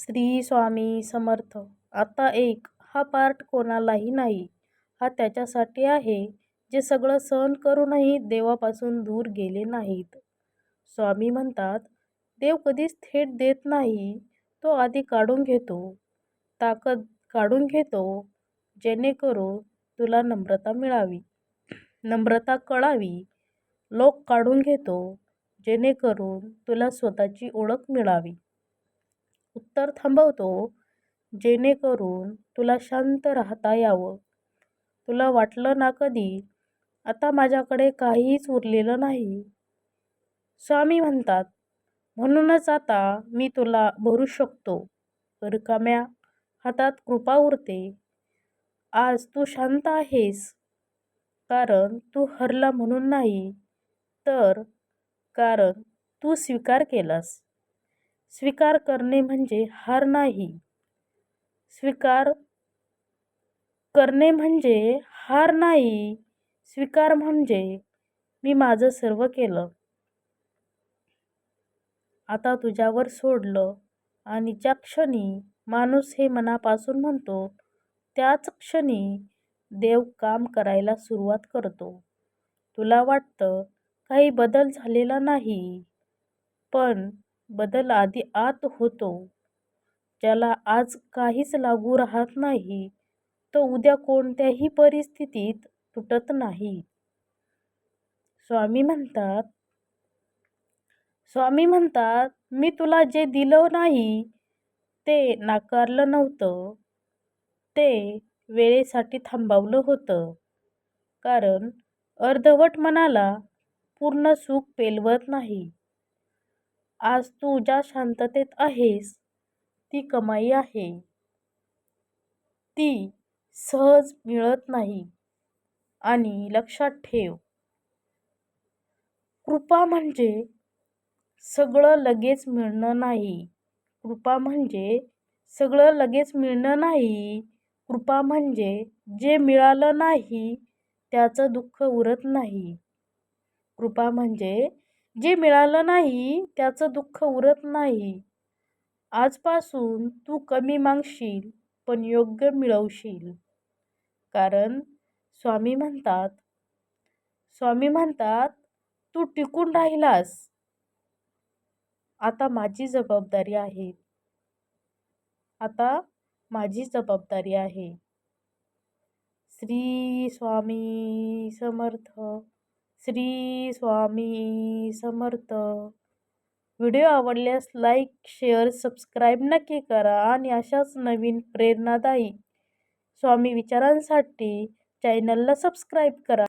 श्री स्वामी समर्थ. आता एक हा पार्ट कोणालाही नाही. हा त्याच्यासाठी आहे जे सगळं सहन करूनही देवापासून दूर गेले नाहीत. स्वामी म्हणतात देव कधीच थेट देत नाही तो आधी काढून घेतो. ताकद काढून घेतो जेणेकरून तुला नम्रता मिळावी. नम्रता कळावी. लोक काढून घेतो जेणेकरून तुला स्वतःची ओळख मिळावी. उत्तर थांबवतो जेणेकरून तुला शांत राहता यावं. तुला वाटलं ना कधी? आता माझ्याकडे काहीच उरलेलं नाही. स्वामी म्हणतात म्हणूनच आता मी तुला भरू शकतो. रिकाम्या हातात कृपा उरते. आज तू शांत आहेस कारण तू हरला म्हणून नाही तर कारण तू स्वीकार केलास. स्वीकार करणे म्हणजे हार नाही. स्वीकार करणे म्हणजे हार नाही. स्वीकार म्हणजे मी माझं सर्व केलं. आता तुझ्यावर सोडलं आणि ज्या क्षणी माणूस हे मनापासून म्हणतो त्याच क्षणी देव काम करायला सुरुवात करतो. तुला वाटतं काही बदल झालेला नाही पण बदल आधी आत होतो. ज्याला आज काहीच लागू राहत नाही तो उद्या कोणत्याही परिस्थितीत तुटत नाही. स्वामी म्हणतात स्वामी म्हणतात मी तुला जे दिलं नाही ते नाकारलं नव्हतं. ते वेळेसाठी थांबवलं होतं. कारण अर्धवट मनाला पूर्ण सुख पेलवत नाही. आज तू ज्या शांततेत आहेस ती कमाई आहे. ती सहज मिळत नाही आणि लक्षात ठेव. कृपा म्हणजे सगळं लगेच मिळणं नाही. कृपा म्हणजे सगळं लगेच मिळणं नाही. कृपा म्हणजे जे मिळालं नाही त्याचं दुःख उरत नाही. कृपा म्हणजे जे मिळालं नाही त्याचं दुःख उरत नाही. आजपासून तू कमी मागशील पण योग्य मिळवशील. कारण स्वामी म्हणतात स्वामी म्हणतात तू टिकून राहिलास. आता माझी जबाबदारी आहे. आता माझी जबाबदारी आहे. श्री स्वामी समर्थ. श्री स्वामी समर्थ. व्हिडिओ आवडल्यास लाईक शेअर सबस्क्राईब नक्की करा आणि अशाच नवीन प्रेरणादायी स्वामी विचारांसाठी चॅनलला सबस्क्राईब करा.